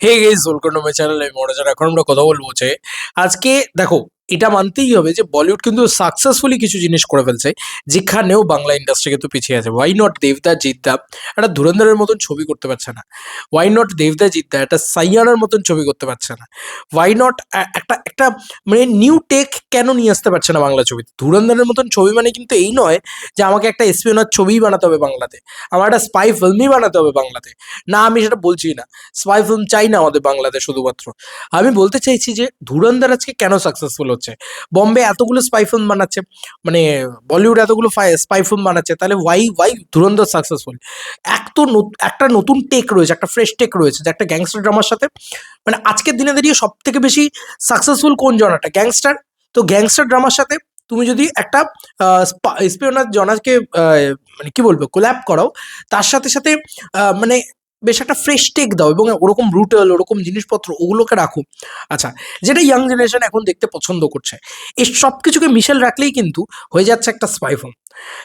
Hey guys welcome to my channel আমি মনোজার এখন আমরা কথা বলব যে আজকে দেখো এটা মানতেই হবে যে বলিউড কিন্তু সাকসেসফুলি কিছু জিনিস করে ফেলছে, যেখানেও বাংলা ইন্ডাস্ট্রি কিন্তু পিছিয়ে আছে। ওয়াই নট দেবদা জিদ্দা একটা ধুরন্ধরের মতন ছবি করতে পারছে না। ওয়াই নট দেবদা জিদ্দা একটা সাইয়ানার মতন ছবি করতে পারছে না। ওয়াই নট একটা একটা মানে নিউ টেক কেন নিয়ে আসতে পারছে না বাংলা ছবিতে ধুরন্ধরের মতন ছবি মানে কিন্তু এই নয় যে আমাকে একটা এসপিওনার ছবিই বানাতে হবে বাংলাতে। আমার একটা স্পাই ফিল্মই বানাতে হবে বাংলাতে। না, আমি সেটা বলছি না। স্পাই ফিল্ম চাই না আমাদের বাংলাতে শুধুমাত্র। আমি বলতে চাইছি যে ধুরন্ধর আজকে কেন সাকসেসফুল হচ্ছে। বম্বে এতগুলো স্পাইফোন বানাচ্ছে মানে বলিউড এতগুলো স্পাই ফিল্ম বানাচ্ছে, তাহলে ওয়াই ওয়াই ধুরন্ধর সাকসেসফুল এক তো একটা নতুন টেক রয়েছে, একটা ফ্রেশ টেক রয়েছে, যে একটা গ্যাংস্টার ড্রামার সাথে মানে আজকের দিনে দাঁড়িয়ে সব থেকে বেশি সাকসেসফুল কোন জনাটা গ্যাংস্টার তো গ্যাংস্টার ড্রামার সাথে তুমি যদি একটা স্পিওনার জনাকে মানে কি বলব কোল্যাপ করাও, তার সাথে সাথে মানে বেশ একটা ফ্রেশ টেক দাও এবং ওরকম ব্রুটাল ওরকম জিনিসপত্র ওগুলোকে রাখো। আচ্ছা যেটা ইয়াং জেনারেশন এখন দেখতে পছন্দ করছে এই সব কিছুকে মিশেল রাখলেই কিন্তু হয়ে যাচ্ছে একটা স্পাইফোন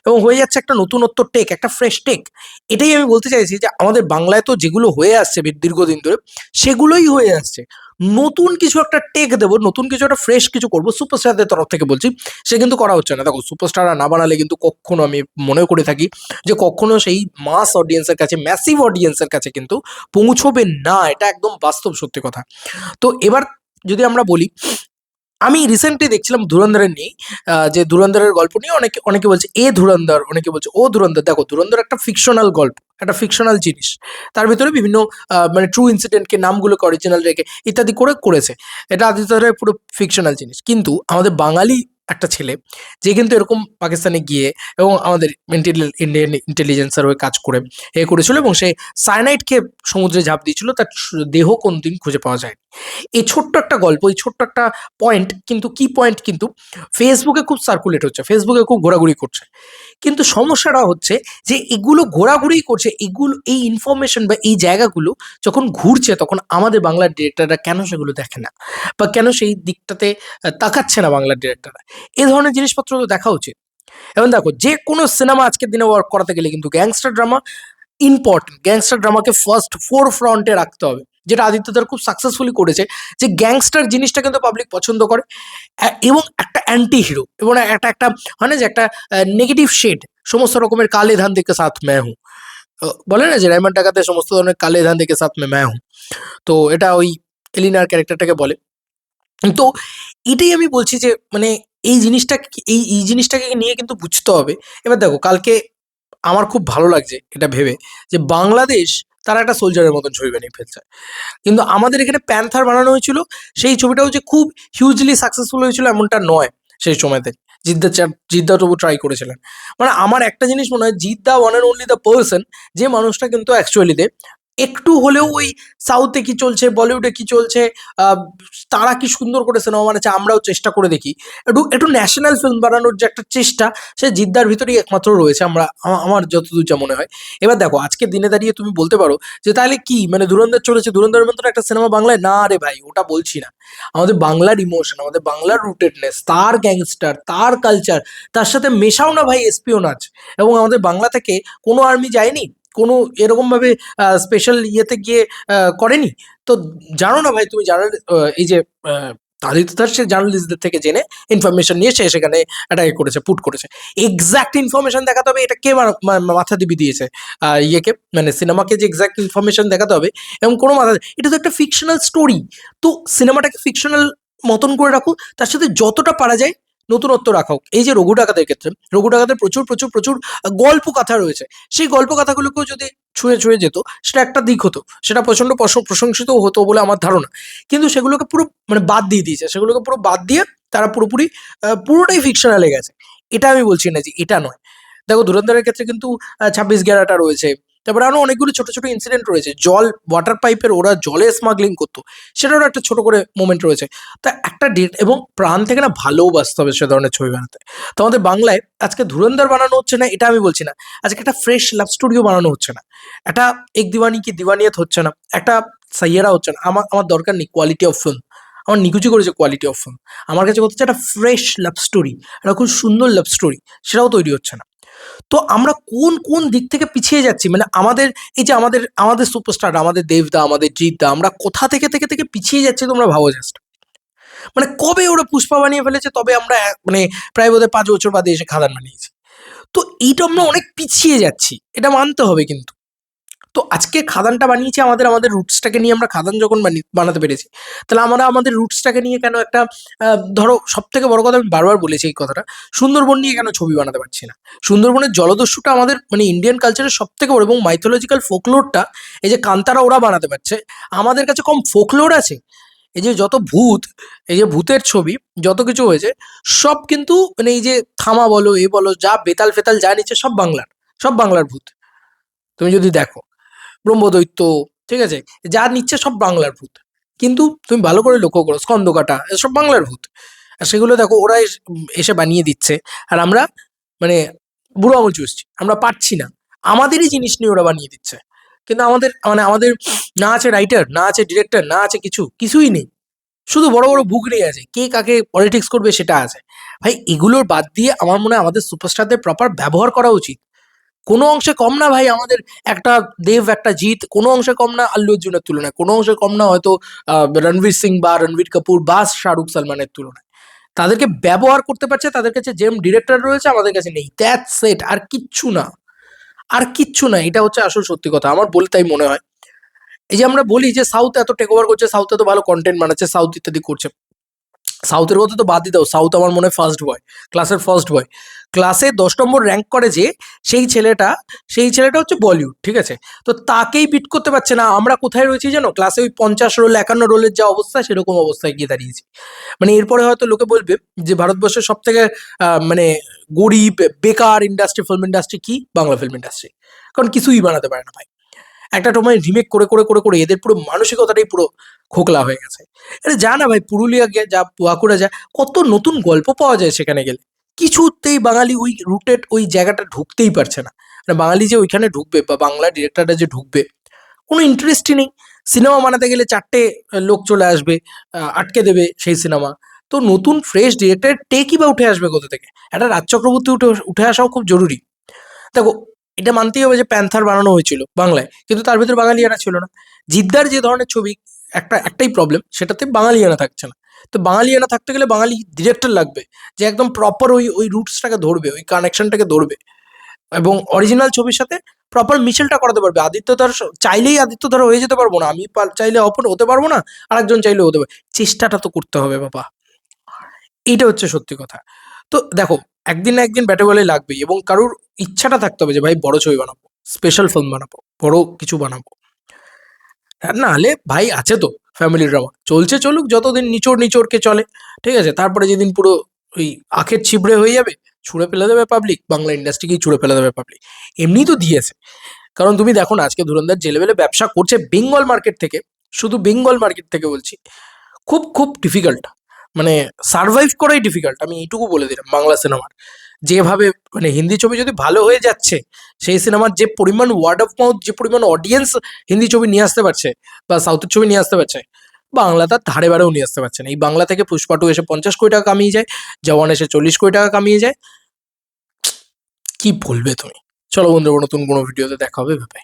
এবং হয়ে যাচ্ছে একটা নতুনত্ব টেক একটা ফ্রেশ টেক এটাই আমি বলতে চাইছি যে আমাদের বাংলায় তো যেগুলো হয়ে আসছে দীর্ঘদিন ধরে, সেগুলোই হয়ে আসছে। নতুন কিছু একটা টেক দেবো, নতুন কিছু একটা ফ্রেশ কিছু করব সুপারস্টারদের তরফ থেকে বলছি, সে কিন্তু করা হচ্ছে না। দেখো সুপারস্টার না বানালে কিন্তু কখনো আমি মনে করে থাকি যে কখনো সেই মাস অডিয়েন্সের কাছে ম্যাসিভ অডিয়েন্সের কাছে কিন্তু পৌঁছবে না। এটা একদম বাস্তব সত্যি কথা। তো এবার যদি আমরা বলি, আমি রিসেন্টলি দেখছিলাম ধুরন্ধরের নিয়ে যে ধুরন্ধরের গল্প নিয়ে অনেকে অনেকে বলছে, এ ধুরন্ধর, অনেকে বলছে, ও ধুরন্ধর। দেখো, ধুরন্ধর একটা ফিকশনাল গল্প। একটা ফিকশনাল জিনিস। তার ভিতরে বিভিন্ন মানে ট্রু ইনসিডেন্টকে নামগুলোকে অরিজিনাল রেখে ইত্যাদি করে করেছে। এটা আদিত্য রায় পুরো ফিকশনাল জিনিস। কিন্তু আমাদের বাঙালি একটা ছেলে, যে কিন্তু এরকম পাকিস্তানে গিয়ে এবং আমাদের ইন্ডিয়ান ইন্টেলিজেন্সের হয়ে কাজ করে, এ করেছিল এবং সে সায়নাইটকে সমুদ্রে ঝাঁপ দিয়েছিল, তার দেহ কোন দিন খুঁজে পাওয়া যায় এই ছোট্ট একটা গল্প, এই ছোট্ট একটা পয়েন্ট কিন্তু কি পয়েন্ট কিন্তু ফেসবুকে খুব সার্কুলেট হচ্ছে ফেসবুকে খুব ঘোরাঘুরি করছে। কিন্তু সমস্যাটা হচ্ছে যে এগুলো ঘোরাঘুরি করছে, এগুলো, এই ইনফরমেশন বা এই জায়গাগুলো যখন ঘুরছে তখন আমাদের বাংলার ডিরেক্টররা কেন সেগুলো দেখে না? বা কেন সেই দিকটাতে তাকাচ্ছে না বাংলার ডিরেক্টররা এই ধরনের জিনিসপত্র তো দেখা উচিত। এবং দেখো যে কোনো সিনেমা আজকের দিনে ওয়ার্ক করাতে গেলে কিন্তু গ্যাংস্টার ড্রামা ইম্পর্টেন্ট গ্যাংস্টার ড্রামাকে ফার্স্ট ফোর ফ্রন্টে রাখতে হবে। যেটা আদিত্যদার খুব সাকসেসফুলি করেছে, যে গ্যাংস্টার জিনিসটা কিন্তু পাবলিক পছন্দ করে। এবং একটা অ্যান্টি হিরো এবং একটা একটা হয় না যে একটা নেগেটিভ শেড সমস্ত রকমের কালে ধান থেকে সাথ মে হুঁ। বলে না যে ডায়মন্ড টাকাতে সমস্ত ধরনের কালে ধান থেকে সাথ মে মে হুঁ। তো এটা ওই এলিনার ক্যারেক্টারটাকে বলে। তো এটাই আমি বলছি যে মানে এই জিনিসটা এই এই জিনিসটাকে নিয়ে কিন্তু বুঝতে হবে। এবার দেখো, কালকে আমার খুব ভালো লাগছে এটা ভেবে, যে বাংলাদেশ তারা একটা সোলজারের মতন ছবি বানিয়ে ফেলছে। কিন্তু আমাদের এখানে প্যান্থার বানানো হয়েছিল, সেই ছবিটাও যে খুব হিউজলি সাকসেসফুল হয়েছিল এমনটা নয় সেই সময়তে। জিদ্দা জিদ্দা তবু ট্রাই করেছিলেন। মানে আমার একটা জিনিস মনে হয়, Jeddah one and only the person যে মানুষটা কিন্তু অ্যাকচুয়ালিতে একটু হলেও ওই সাউথে কি চলছে বলিউডে কি চলছে তারা কি সুন্দর করে সিনেমা বানাচ্ছে আমরাও চেষ্টা করে দেখি। একটু একটু ন্যাশনাল ফিল্ম বানানোর যে একটা চেষ্টা, সে জিদ্দার ভিতরেই একমাত্র রয়েছে আমরা আমার যতদূর যা মনে হয়। এবার দেখো আজকে দিনে দাঁড়িয়ে তুমি বলতে পারো যে তাহলে কি মানে ধুরন্ধর চলেছে ধুরন্ধরের মতন একটা সিনেমা বাংলায়? না রে ভাই, ওটা বলছি না। আমাদের বাংলার ইমোশন আমাদের বাংলার রুটেডনেস তার গ্যাংস্টার তার কালচার তার সাথে মেশাও না ভাই এসপিও নাচ এবং আমাদের বাংলা থেকে কোনো আর্মি যায়নি? কোনো এরকমভাবে স্পেশাল ইয়েতে গিয়ে করেনি? তো জানো না ভাই, তুমি জানার এই যে আদিত্য সে জার্নালিস্টদের থেকে জেনে ইনফরমেশন নিয়ে সে সেখানে একটা ইয়ে করেছে পুট করেছে। এক্স্যাক্ট ইনফরমেশন দেখাতে হবে, এটা কে মাথা দিবি দিয়েছে? ইয়েকে মানে সিনেমাকে যে এক্স্যাক্ট ইনফরমেশন দেখাতে হবে এবং কোনো মাথা, এটা তো একটা ফিকশনাল স্টোরি তো সিনেমাটাকে ফিকশনাল মতন করে রাখো তার সাথে যতটা পারা যায় নতুনত্ব রাখো এই যে রঘু ডাকাতের ক্ষেত্রে রঘু ডাকাতের প্রচুর প্রচুর প্রচুর গল্প কথা রয়েছে। সেই গল্প কথাগুলোকেও যদি ছুঁয়ে ছুঁয়ে যেত, সেটা একটা দিক হতো। সেটা প্রচণ্ড প্রশ- প্রশংসিতও হতো বলে আমার ধারণা। কিন্তু সেগুলোকে পুরো মানে বাদ দিয়ে দিয়েছে। সেগুলোকে পুরো বাদ দিয়ে তারা পুরোপুরি পুরোটাই ফিকশনালে গেছে। এটা আমি বলছি না যে এটা নয়। দেখো ধুরন্ধরের ক্ষেত্রে কিন্তু ছাব্বিশ গ্যারাটা রয়েছে। তারপরে আরও অনেকগুলো ছোট ছোট ইনসিডেন্ট রয়েছে। জল ওয়াটার পাইপের ওরা জলে স্মাগলিং করতো। সেটারও একটা ছোট করে মোমেন্ট রয়েছে। তা একটা ডেট এবং প্রাণ থেকে না ভালোবাসতে হবে সে ধরনের ছবি বানাতে। তো আমাদের বাংলায় আজকে ধুরন্ধর বানানো হচ্ছে না, এটা আমি বলছি না। আজকে একটা ফ্রেশ লাভ স্টুডিও বানানো হচ্ছে না। একটা এক দিওয়ানি কি দিওয়ানিয়াত হচ্ছে না। একটা সাইয়েরা হচ্ছে না। আমার আমার দরকার নেই কোয়ালিটি অফ ফিল্ম আমার নিকুচি করেছে কোয়ালিটি অফ ফিল্ম আমার কাছে কথা হচ্ছে, একটা ফ্রেশ লাভ স্টোরি একটা খুব সুন্দর লাভ স্টোরি সেটাও তৈরি হচ্ছে না। তো আমরা কোন কোন দিক থেকে পিছিয়ে যাচ্ছি? মানে আমাদের, এই যে আমাদের আমাদের সুপারস্টার আমাদের দেবদা, আমাদের জিতদা আমরা কোথা থেকে থেকে থেকে পিছিয়ে যাচ্ছি তোমরা ভাবো জাস্ট মানে কবে ওরা পুষ্পা বানিয়ে ফেলেছে তবে আমরা মানে প্রায় বোধহয় পাঁচ বছর বাদে এসে খাদান বানিয়েছি। তো এইটা আমরা অনেক পিছিয়ে যাচ্ছি, এটা মানতে হবে কিন্তু। তো আজকে খাদানটা বানিয়েছি, আমাদের আমাদের রুটসটাকে নিয়ে আমরা খাদান যখন বানি- বানাতে পেরেছি, তাহলে আমরা আমাদের রুটসটাকে নিয়ে কেন একটা ধরো সব থেকে বড় কথা আমি বারবার বলেছি এই কথাটা, সুন্দরবন নিয়ে কেন ছবি বানাতে পারছি না? সুন্দরবনের জলদস্যুটা আমাদের মানে ইন্ডিয়ান কালচারের সব থেকে বড় এবং মাইথোলজিক্যাল ফোকলোরটা এই যে কান্তারা ওরা বানাতে পারছে, আমাদের কাছে কম ফোকলোর আছে, এই যে যত ভূত, এই যে ভূতের ছবি, যত কিছু হয়েছে, সব কিন্তু মানে এই যে থামা বলো, এ বলো, যা বেতাল ফেতাল যা নিচ্ছে সব বাংলার সব বাংলার ভূত। তুমি যদি দেখো ব্রহ্মদৈত্য, ঠিক আছে? যা নিচ্ছে সব বাংলার ভূত। কিন্তু তুমি ভালো করে লক্ষ্য করো স্কন্দকাটা সব বাংলার ভূত। আর সেগুলো দেখো, ওরা এস- বানিয়ে দিচ্ছে। আর আমরা মানে বুড়ো আঙুল চুষছি। আমরা পারছি না। আমাদেরই জিনিস নিয়ে ওরা বানিয়ে দিচ্ছে। কিন্তু আমাদের মানে আমাদের, না আছে রাইটার না আছে ডিরেক্টর না আছে কিছু, কিছুই নেই। শুধু বড় বড় বুক নিয়ে আছে। কে কাকে পলিটিক্স করবে সেটা আছে। ভাই, এগুলোর বাদ দিয়ে আমার মনে হয় আমাদের সুপারস্টারদের প্রপার ব্যবহার করা উচিত। কোনো অংশে কম না ভাই, আমাদের একটা দেব, একটা জিৎ, কোনো অংশে কম না আল্লু অর্জুনের তুলনায়। কোনো অংশে কম না হয়তো রণবীর সিং বা রণবীর কাপুর বা শাহরুখ সালমানের তুলনায়। তাদেরকে ব্যবহার করতে পারছে, তাদের কাছে যেম ডিরেক্টর রয়েছে, আমাদের কাছে নেই। দ্যাট সেট আর কিচ্ছু না। আর কিচ্ছু না, এটা হচ্ছে আসল সত্যি কথা। আমার বলে তাই মনে হয়। এই যে আমরা বলি যে সাউথ এত টেক ওভার করছে সাউথ এত ভালো কন্টেন্ট বানাচ্ছে সাউথ ইত্যাদি করছে। সাউথের কথা তো বাদই দাও সাউথ আমার মনে ফার্স্ট বয় ক্লাসের ফার্স্ট বয় ক্লাসে দশ নম্বর র্যাঙ্ক করে যে সেই ছেলেটা সেই ছেলেটা হচ্ছে বলিউড ঠিক আছে? তো তাকেই বিট করতে পারছে না। আমরা কোথায় রয়েছি জানো? ক্লাসে ওই পঞ্চাশ রোল একান্ন রোলের যা অবস্থা, সেরকম অবস্থায় গিয়ে দাঁড়িয়েছি। মানে এরপরে হয়তো লোকে বলবে যে ভারতবর্ষের সব থেকে মানে গরিব, বেকার ইন্ডাস্ট্রি ফিল্ম ইন্ডাস্ট্রি কি? বাংলা ফিল্ম ইন্ডাস্ট্রি কারণ কিছুই বানাতে পারে না ভাই। একটা সময় রিমেক করে করে করে করে এদের পুরো মানসিকতাটাই পুরো খোকলা হয়ে গেছে। আরে যা না ভাই, পুরুলিয়া যা, বাঁকুড়া যা, কত নতুন গল্প পাওয়া যায় সেখানে গেলে। কিছুতেই বাঙালি ওই রুটেড ওই জায়গাটা ঢুকতেই পারছে না। মানে বাঙালি যে ওইখানে ঢুকবে বা বাংলা ডিরেক্টরটা যে ঢুকবে, কোনো ইন্টারেস্টই নেই। সিনেমা বানাতে গেলে চারটে লোক চলে আসবে আটকে দেবে সেই সিনেমা তো নতুন ফ্রেশ ডিরেক্টর টেকই বা উঠে আসবে কোথা থেকে? একটা রাজ চক্রবর্তী উঠে উঠে আসাও খুব জরুরি। দেখো এটা মানতেই হবে যে প্যান্থার বানানো হয়েছিল বাংলায়। কিন্তু তার ভিতরে বাঙালিয়ানা ছিল না। জিদ্দার যে ধরনের ছবি, একটা, একটাই প্রবলেম সেটাতে বাঙালিয়ানা থাকছে না। তো বাঙালিয়ানা থাকতে গেলে বাঙালি ডিরেক্টর লাগবে, যে একদম প্রপার ওই ওই রুটসটাকে ধরবে, ওই কানেকশনটাকে ধরবে। এবং অরিজিনাল ছবির সাথে প্রপার মিশেলটা করাতে পারবে। আদিত্য ধর চাইলেই আদিত্য ধর হয়ে যেতে পারব না। আমি চাইলে অপন হতে পারব না, আরেকজন চাইলে হতে পারবে। চেষ্টাটা তো করতে হবে বাবা। এইটা হচ্ছে সত্যি কথা। তো দেখো, একদিন না একদিন ব্যাটে বলে লাগবেই এবং কারোর ইচ্ছাটা থাকতে হবে যে, ভাই, বড় ছবি বানাবো স্পেশাল ফিল্ম বানাবো, বড় কিছু বানাবো। না হলে, ভাই, আছে তো ফ্যামিলি ড্রামা চলছে চলুক, যতদিন নিচোর নিচোরকে চলে, ঠিক আছে? তারপরে যেদিন পুরো ওই আখের ছিবড়ে হয়ে যাবে, ছুঁড়ে ফেলে দেবে পাবলিক বাংলা ইন্ডাস্ট্রিকেই ছুঁড়ে ফেলে দেবে পাবলিক এমনি তো দিয়েছে। কারণ তুমি দেখো না, আজকে ধুরন্ধর যে লেভেলে ব্যবসা করছে বেঙ্গল মার্কেট থেকে, শুধু বেঙ্গল মার্কেট থেকে বলছি, খুব খুব ডিফিকাল্ট মানে সার্ভাইভ করাই ডিফিকাল্ট আমি এইটুকু বলে দিলাম বাংলা সিনেমার যেভাবে মানে হিন্দি ছবি যদি ভালো হয়ে যাচ্ছে, সেই সিনেমার যে পরিমাণ ওয়ার্ড অফ মাউথ যে পরিমাণ অডিয়েন্স হিন্দি ছবি নিয়ে আসতে পারছে বা সাউথের ছবি নিয়ে আসতে পারছে, বাংলা তার ধারে বারেও নিয়ে আসতে পারছে না। এই বাংলা থেকে পুষ্পাটু এসে পঞ্চাশ কোটি টাকা কামিয়ে যায়, জওয়ান এসে চল্লিশ কোটি টাকা কামিয়ে যায়। কি বলবে তুমি? চলো বন্ধুরা, নতুন কোনো ভিডিওতে দেখা হবে ভেবে